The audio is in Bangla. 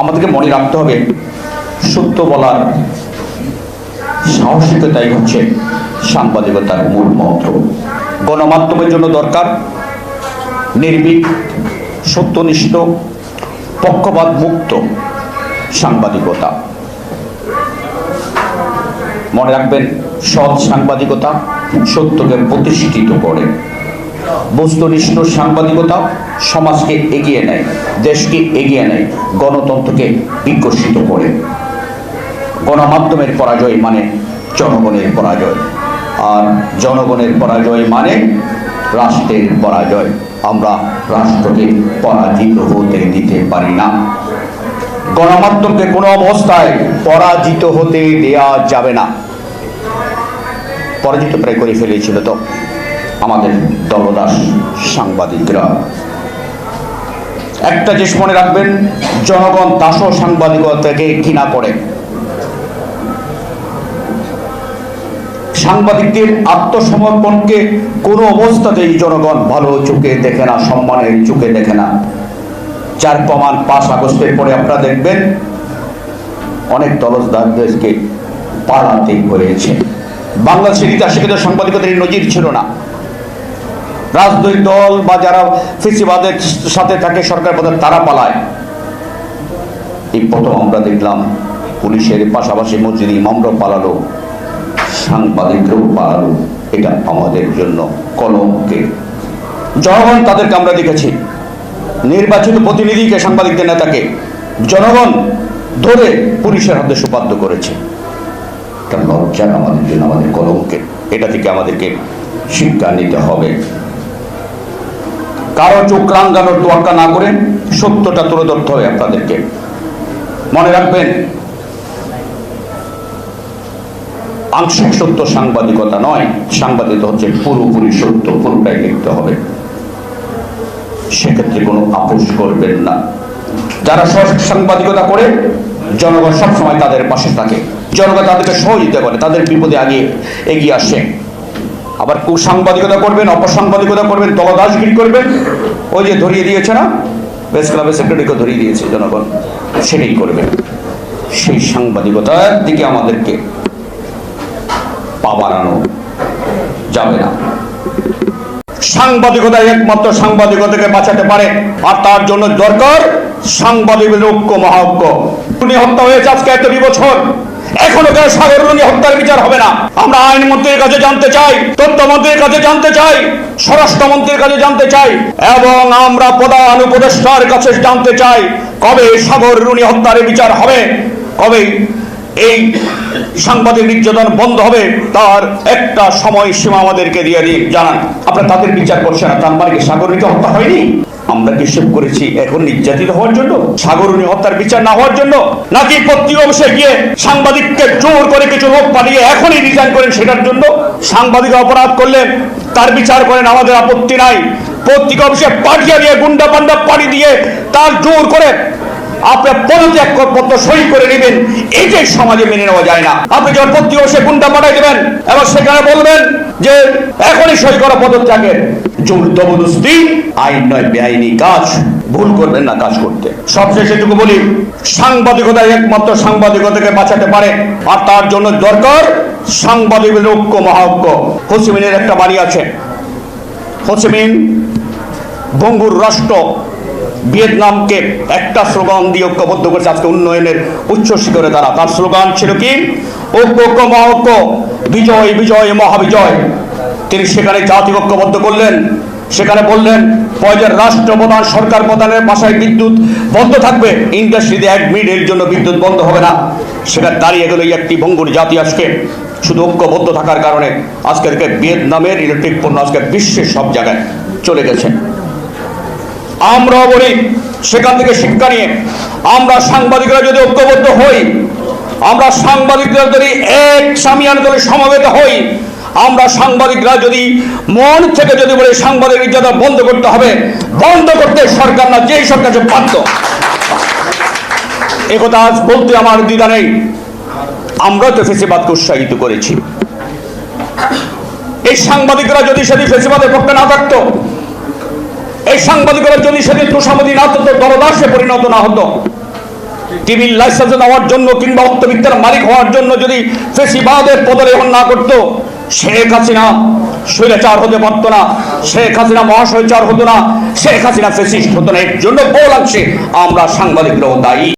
আমাদেরকে মনে রাখতে হবে, সত্য বলার সাহসিকতাই হচ্ছে সাংবাদিকতার মূল মন্ত্র। গণমাধ্যমের জন্য দরকার নির্ভীক, সত্যনিষ্ঠ, পক্ষপাত মুক্ত সাংবাদিকতা। মনে রাখবেন, সৎ সাংবাদিকতা সত্যকে প্রতিষ্ঠিত করে। বস্তুনিষ্ঠ সাংবাদিকতা সমাজকে এগিয়ে নেয়, দেশকে এগিয়ে নেয়, গণতন্ত্রকে বিকশিত করে। গণমাধ্যমের পরাজয় মানে জনগণের পরাজয়। আর জনগণের পরাজয় মানে রাষ্ট্রের পরাজয়। আমরা রাষ্ট্রকে পরাজিত হতে দিতে পারি না। গণমাধ্যমকে কোনো অবস্থায় পরাজিত হতে দেয়া যাবে না। পরাজিত প্রায় করে ফেলেছিল তো। আমাদের দলদাস সাংবাদিকরা। একটা জিনিস মনে রাখবেন, জনগণ দাস সাংবাদিকতাকে ঘৃণা করে। সাংবাদিকদের আত্মসমর্পণকে কোনো অবস্থাতেই জনগণ ভালো চোখে দেখে না, সম্মানের চোখে দেখে না। যার প্রমাণ পাঁচ আগস্টের পরে আপনারা দেখবেন, অনেক দলদারদেরকে পালাতে হয়েছে। বাংলাদেশের ইতিহাসে কিন্তু সাংবাদিকতার নজির ছিল না। রাজনৈতিক দল বা যারা ফেসিবাদের সাথে থাকে সরকার পদে, তারা পালায়। এই প্রথম আমরা দেখলাম, পুলিশের পাশাপাশি মসজিদ ইমামরাও পালালো, সাংবাদিকরাও পালালো। এটা আমাদের জন্য কলমকে জনগণ তাদেরকে আমরা দেখেছি। নির্বাচিত প্রতিনিধিকে, সাংবাদিকদের নেতাকে। জনগণ ধরে পুলিশের হাতে সুপাদ্য করেছে। এটা লজ্জা আমাদের জন্য, আমাদের কলমকে এটা থেকে আমাদেরকে শিক্ষা নিতে হবে। কারও চোখ রাঙ্গানোর তোয়াক্কা না করে সত্যটা তুলে ধরতে হবে আপনাদেরকে। মনে রাখবেন, আংশিক সত্য সাংবাদিকতা নয় সাংবাদিকতা হচ্ছে পুরোপুরি সত্য, পুরোটাই লিখতে হবে। সেক্ষেত্রে কোনো আপোষ করবেন না। যারা সাংবাদিকতা করে, জনগণ সবসময় তাদের পাশে থাকে। জনগণ তাদেরকে সহযোগিতা করে, তাদের বিপদে আগে এগিয়ে আসে। আবার কুসাংবাদিকতা করবেন অপসাংবাদিকতা করবেন দলদাসগিরি করবেন। ওই যে ধরিয়ে দিয়েছে না? প্রেস ক্লাবের সেক্রেটারিকে ধরিয়ে দিয়েছে জনগণ। সেটাই করবেন। সেই সাংবাদিকতার দিকে আমাদেরকে পা বাড়ানো যাবে না। সাংবাদিকতা একমাত্র সাংবাদিকতাকে বাঁচাতে পারে, আর তার জন্য দরকার সাংবাদিকের ঐক্য মহাক্য উনি হত্যা হয়েছে আজকে এতটি বছর। এখনও কেন সাগরণী হত্যার বিচার হবে না। আমরা আইন মন্ত্রীর কাছে জানতে চাই তথ্যমন্ত্রীর কাছে জানতে চাই স্বরাষ্ট্রমন্ত্রীর কাছে জানতে চাই, এবং আমরা প্রধান উপদেষ্টার কাছে জানতে চাই, কবে সাগর রুনি হত্যার বিচার হবে, কবে এই সাংবাদিক নির্যাতন বন্ধ হবে, তার একটা সময় সীমা আমাদেরকে দিয়ে দিন, জানান। আপনারা তাদের বিচার করছেন না, তার মানে কি সাগরণীকে হত্যা হয়নি? আমরা কি হিসেব করেছি এখন নির্যাতিত হওয়ার জন্য? সাগরণী হত্যার বিচার না হওয়ার জন্য? নাকি পত্রিকা অফিসে গিয়ে সাংবাদিককে জোর করে কিছু লোক পাঠিয়ে এখনই রিজাইন করেন সেটার জন্য? সাংবাদিক অপরাধ করলেন, তার বিচার করেন, আমাদের আপত্তি নাই। পত্রিকা অফিসে পাঠিয়ে দিয়ে গুন্ডা পান্ডা পাড়ি দিয়ে, তার জোর করে আপনার পদত্যাগ পত্র সই করে নেবেন এইটাই সমাজে মেনে নেওয়া যায় না। আপনি যখন পত্রিকা সে গুন্ডা পাঠাই দেবেন এবং সেখানে বলবেন যে এখনই সই করা পদত্যাগের। জোর জবরদস্তি আইন নয়, বেআইনি কাজ। ভুল করবেন না কাজ করতে। সবশেষে এটুকু বলি সাংবাদিকতা একমাত্র সাংবাদিকতাকে বাঁচাতে পারে, আর তার জন্য দরকার সাংবাদিকের ঐক্য মহাক্য হোসিমিনের একটা বাড়ি আছে। হোসিমিন বঙ্গুর রাষ্ট্র। ভিয়েতনামকে একটা স্লোগান দিয়ে ঐক্যবদ্ধ করেছে আজকে উন্নয়নের উচ্চ শিখরে তারা তার স্লোগান ছিল কি? ঐক্য ঐক্য মহক্য বিজয় বিজয়, মহাবিজয়। তিনি সেখানে জাতি ঐক্যবদ্ধ করলেন। সেখানে বললেন, পয়জার রাষ্ট্রপ্রধান, সরকার প্রধানের বাসায় বিদ্যুৎ বন্ধ থাকবে। ইন্ডাস্ট্রিতে এক মিনিটের জন্য বিদ্যুৎ বন্ধ হবে না। সেখানে দাঁড়িয়ে গেল একটি ভঙ্গুর জাতি আজকে। শুধু ঐক্যবদ্ধ থাকার কারণে আজকে ভিয়েতনামের ইলেকট্রিক পণ্য আজকে বিশ্বের সব জায়গায় চলে গেছে। আমরাও বলি, সেখান থেকে শিক্ষা নিয়ে। আমরা সাংবাদিকরা যদি ঐক্যবদ্ধ হই, আমরা সাংবাদিকরা যদি এক সামিয়ান দলে সমবেত হই, আমরা সাংবাদিকরা যদি মন থেকে যদি বলি, সাংবাদিক নির্যাতন বন্ধ করতে হবে, বন্ধ করতে সরকার না, যেই সরকার বাধ্য। একথা আজ বলতে আমার দ্বিধা নেই। আমরা তো ফেসিবাদকে উৎসাহিত করেছি। এই সাংবাদিকরা যদি সেদিন ফেসিবাদের পক্ষে না থাকতো এই সাংবাদিকরা যদি সেদিন তুষামদিন না দরদাসে পরিণত না হতো টিভির লাইসেন্স নেওয়ার জন্য কিংবা অর্থবিদ্যার মালিক হওয়ার জন্য যদি ফেসিবাদের পদলেহন না করতো, শেখ হাসিনা স্বৈরাচার হতে পারতো না, শেখ হাসিনা মহাশয়চার হতো না, শেখ হাসিনা ফেসিস্ট হতো না, এর জন্য বহুলাংশে আমরা সাংবাদিকরাও দায়ী।